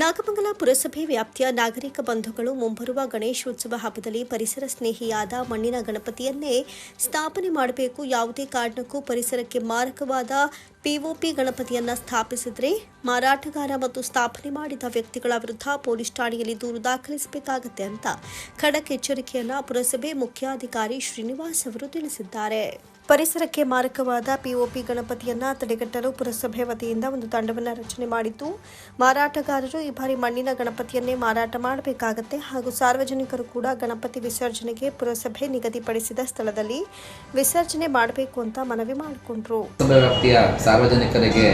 ನಾಗಮಂಗಲ ಪುರಸಭೆ ವ್ಯಾಪ್ತಿಯ ನಾಗರಿಕ ಬಂಧುಗಳು ಮುಂಬರುವ ಗಣೇಶೋತ್ಸವ ಹಬ್ಬದಲ್ಲಿ ಪರಿಸರ ಸ್ನೇಹಿಯಾದ ಮಣ್ಣಿನ ಗಣಪತಿಯನ್ನೇ ಸ್ಥಾಪನೆ ಮಾಡಬೇಕು. ಯಾವುದೇ ಕಾರಣಕ್ಕೂ ಪರಿಸರಕ್ಕೆ ಮಾರಕವಾದ ಪಿಒಪಿ ಗಣಪತಿಯನ್ನ ಸ್ಥಾಪಿಸಿದ್ರೆ ಮಾರಾಟಗಾರ ಮತ್ತು ಸ್ಥಾಪನೆ ಮಾಡಿದ ವ್ಯಕ್ತಿಗಳ ವಿರುದ್ಧ ಪೊಲೀಸ್ ಠಾಣೆಯಲ್ಲಿ ದೂರು ದಾಖಲಿಸಬೇಕಾಗತ್ತೆ ಅಂತ ಖಡಕ್ ಎಚ್ಚರಿಕೆಯನ್ನ ಪುರಸಭೆ ಮುಖ್ಯಾಧಿಕಾರಿ ಶ್ರೀನಿವಾಸ್ ಅವರು ತಿಳಿಸಿದ್ದಾರೆ. ಪರಿಸರಕ್ಕೆ ಮಾರಕವಾದ ಪಿಒಪಿ ಗಣಪತಿಯನ್ನ ತಡೆಗಟ್ಟಲು ಪುರಸಭೆ ವತಿಯಿಂದ ಒಂದು ತಂಡವನ್ನು ರಚನೆ ಮಾಡಿದ್ದು, ಮಾರಾಟಗಾರರು ಈ ಬಾರಿ ಮಣ್ಣಿನ ಗಣಪತಿಯನ್ನೇ ಮಾರಾಟ ಮಾಡಬೇಕಾಗತ್ತೆ ಹಾಗೂ ಸಾರ್ವಜನಿಕರು ಕೂಡ ಗಣಪತಿ ವಿಸರ್ಜನೆಗೆ ಪುರಸಭೆ ನಿಗದಿಪಡಿಸಿದ ಸ್ಥಳದಲ್ಲಿ ವಿಸರ್ಜನೆ ಮಾಡಬೇಕು ಅಂತ ಮನವಿ ಮಾಡಿಕೊಂಡ್ರು. ಸಾರ್ವಜನಿಕರಿಗೆ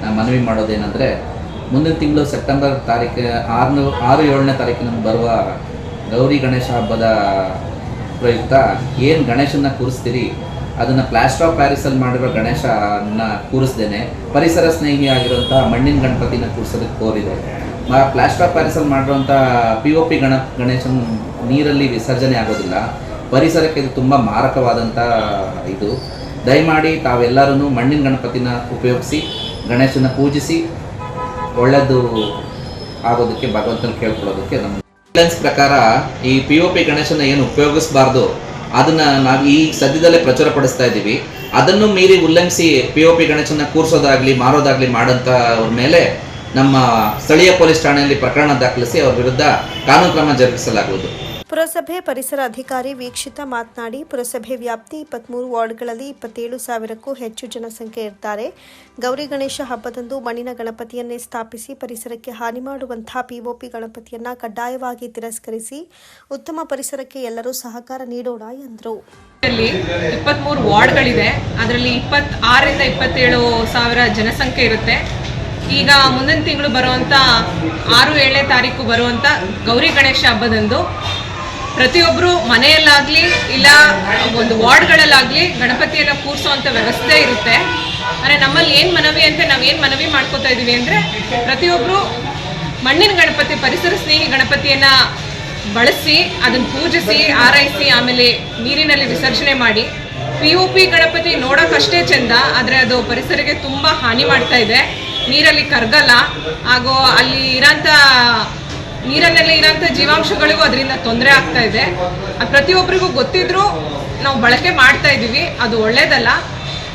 ನಾನು ಮನವಿ ಮಾಡೋದೇನೆಂದರೆ, ಮುಂದಿನ ತಿಂಗಳು ಸೆಪ್ಟೆಂಬರ್ ತಾರೀಕು ಆರು ಆರು ಏಳನೇ ತಾರೀಕಿನಲ್ಲಿ ಬರುವ ಗೌರಿ ಗಣೇಶ ಹಬ್ಬದ ಪ್ರಯುಕ್ತ ಏನು ಗಣೇಶನ ಕೂರಿಸ್ತೀರಿ, ಅದನ್ನು ಪ್ಲಾಸ್ಟರ್ ಆಫ್ ಪ್ಯಾರಿಸಲ್ಲಿ ಮಾಡಿರೋ ಗಣೇಶನ ಕೂರಿಸ್ದೇನೆ. ಪರಿಸರ ಸ್ನೇಹಿ ಆಗಿರುವಂಥ ಮಣ್ಣಿನ ಗಣಪತಿನ ಕೂರಿಸೋದಕ್ಕೆ ಕೋರಿದೆ ಪ್ಲಾಸ್ಟರ್ ಆಫ್ ಪ್ಯಾರಿಸಲ್ಲಿ ಮಾಡಿರೋಂಥ ಪಿ ಒ ಪಿ ಗಣ, ಗಣೇಶನ ನೀರಲ್ಲಿ ವಿಸರ್ಜನೆ ಆಗೋದಿಲ್ಲ. ಪರಿಸರಕ್ಕೆ ಇದು ತುಂಬ ಮಾರಕವಾದಂಥ ಇದು. ದಯಮಾಡಿ ತಾವೆಲ್ಲರೂ ಮಣ್ಣಿನ ಗಣಪತಿನ ಉಪಯೋಗಿಸಿ, ಗಣೇಶನ ಪೂಜಿಸಿ ಒಳ್ಳೆಯದು ಆಗೋದಕ್ಕೆ, ಭಗವಂತನ ಕೇಳ್ಕೊಳ್ಳೋದಕ್ಕೆ ನಮ್ಮ ಗೈಡ್ಲೈನ್ಸ್ ಪ್ರಕಾರ ಈ ಪಿ ಒ ಪಿ ಗಣೇಶನ ಏನು ಉಪಯೋಗಿಸಬಾರ್ದು, ಅದನ್ನು ನಾವು ಈ ಸದ್ಯದಲ್ಲೇ ಪ್ರಚುರಪಡಿಸ್ತಾ ಇದ್ದೀವಿ. ಅದನ್ನು ಮೀರಿ ಉಲ್ಲಂಘಿಸಿ ಪಿ ಒ ಪಿ ಗಣೇಶನ ಕೂರಿಸೋದಾಗಲಿ, ಮಾರೋದಾಗ್ಲಿ ಮಾಡೋಂಥವ್ರ ಮೇಲೆ ನಮ್ಮ ಸ್ಥಳೀಯ ಪೊಲೀಸ್ ಠಾಣೆಯಲ್ಲಿ ಪ್ರಕರಣ ದಾಖಲಿಸಿ ಅವ್ರ ವಿರುದ್ಧ ಕಾನೂನು ಕ್ರಮ ಜರುಗಿಸಲಾಗುವುದು. ಪುರಸಭೆ ಪರಿಸರ ಅಧಿಕಾರಿ ವೀಕ್ಷಿತ ಮಾತನಾಡಿ, ಪುರಸಭೆ ವ್ಯಾಪ್ತಿ ಇಪ್ಪತ್ಮೂರು ವಾರ್ಡ್ಗಳಲ್ಲಿ ಇಪ್ಪತ್ತೇಳು ಸಾವಿರಕ್ಕೂ ಹೆಚ್ಚು ಜನಸಂಖ್ಯೆ ಇರ್ತಾರೆ. ಗೌರಿ ಗಣೇಶ ಹಬ್ಬದಂದು ಮಣ್ಣಿನ ಗಣಪತಿಯನ್ನೇ ಸ್ಥಾಪಿಸಿ, ಪರಿಸರಕ್ಕೆ ಹಾನಿ ಮಾಡುವಂತಹ ಪಿಒಪಿ ಗಣಪತಿಯನ್ನ ಕಡ್ಡಾಯವಾಗಿ ತಿರಸ್ಕರಿಸಿ, ಉತ್ತಮ ಪರಿಸರಕ್ಕೆ ಎಲ್ಲರೂ ಸಹಕಾರ ನೀಡೋಣ ಎಂದರು. ಇಪ್ಪತ್ತ್ಮೂರು ವಾರ್ಡ್ಗಳಿದೆ ಅದರಲ್ಲಿ ಇಪ್ಪತ್ತಾರರಿಂದ ಇಪ್ಪತ್ತೇಳು ಸಾವಿರ ಜನಸಂಖ್ಯೆ ಇರುತ್ತೆ. ಈಗ ಮುಂದಿನ ತಿಂಗಳು ಬರುವಂಥ ಆರು ಏಳನೇ ತಾರೀಕು ಬರುವಂಥ ಗೌರಿ ಗಣೇಶ ಹಬ್ಬದಂದು ಪ್ರತಿಯೊಬ್ಬರು ಮನೆಯಲ್ಲಾಗಲಿ ಇಲ್ಲ ಒಂದು ವಾರ್ಡ್ಗಳಲ್ಲಾಗಲಿ ಗಣಪತಿಯನ್ನು ಕೂರಿಸುವಂಥ ವ್ಯವಸ್ಥೆ ಇರುತ್ತೆ. ಅಂದರೆ ನಮ್ಮಲ್ಲಿ ಏನು ಮನವಿ ಅಂತ ನಾವು ಏನು ಮನವಿ ಮಾಡ್ಕೋತಾ ಇದ್ದೀವಿ ಅಂದರೆ ಪ್ರತಿಯೊಬ್ಬರು ಮಣ್ಣಿನ ಗಣಪತಿ, ಪರಿಸರ ಸ್ನೇಹಿ ಗಣಪತಿಯನ್ನು ಬಳಸಿ ಅದನ್ನು ಪೂಜಿಸಿ, ಆರೈಸಿ, ಆಮೇಲೆ ನೀರಿನಲ್ಲಿ ವಿಸರ್ಜನೆ ಮಾಡಿ. ಪಿ ಯು ಪಿ ಗಣಪತಿ ನೋಡೋಕ್ಕಷ್ಟೇ ಚೆಂದ, ಆದರೆ ಅದು ಪರಿಸರಕ್ಕೆ ತುಂಬ ಹಾನಿ ಮಾಡ್ತಾ ಇದೆ. ನೀರಲ್ಲಿ ಕರಗಲ್ಲ. ಹಾಗೂ ಅಲ್ಲಿ ಇರೋಂಥ ನೀರಿನಲ್ಲಿ ಇರೋಂಥ ಜೀವಾಂಶಗಳಿಗೂ ಅದರಿಂದ ತೊಂದರೆ ಆಗ್ತಾ ಇದೆ. ಅದು ಪ್ರತಿಯೊಬ್ಬರಿಗೂ ಗೊತ್ತಿದ್ರೂ ನಾವು ಬಳಕೆ ಮಾಡ್ತಾ ಇದ್ದೀವಿ. ಅದು ಒಳ್ಳೇದಲ್ಲ.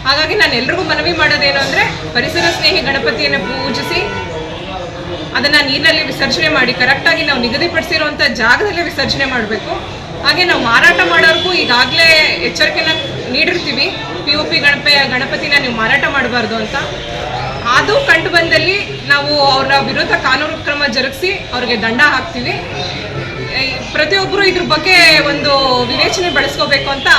ಹಾಗಾಗಿ ನಾನು ಎಲ್ರಿಗೂ ಮನವಿ ಮಾಡೋದೇನು ಅಂದರೆ ಪರಿಸರ ಸ್ನೇಹಿ ಗಣಪತಿಯನ್ನು ಪೂಜಿಸಿ ಅದನ್ನು ನೀರಿನಲ್ಲಿ ವಿಸರ್ಜನೆ ಮಾಡಿ ಕರೆಕ್ಟಾಗಿ ನಾವು ನಿಗದಿಪಡಿಸಿರುವಂಥ ಜಾಗದಲ್ಲಿ ವಿಸರ್ಜನೆ ಮಾಡಬೇಕು. ಹಾಗೆ ನಾವು ಮಾರಾಟ ಮಾಡೋರ್ಗೂ ಈಗಾಗಲೇ ಎಚ್ಚರಿಕೆನ ನೀಡಿರ್ತೀವಿ. ಪಿ ಯು ಪಿ ಗಣಪ, ಗಣಪತಿನ ನೀವು ಮಾರಾಟ ಮಾಡಬಾರ್ದು ಅಂತ. ಅದು ಕಂಡು ಬಂದಲ್ಲಿ ನಾವು ಅವರ ವಿರುದ್ಧ ಕಾನೂನು ಕ್ರಮ ಜರುಗಿಸಿ ಅವ್ರಿಗೆ ದಂಡ ಹಾಕ್ತೀವಿ. ಪ್ರತಿಯೊಬ್ಬರು ಇದ್ರ ಬಗ್ಗೆ ಒಂದು ವಿವೇಚನೆ ಬೆಳೆಸ್ಕೋಬೇಕು ಅಂತ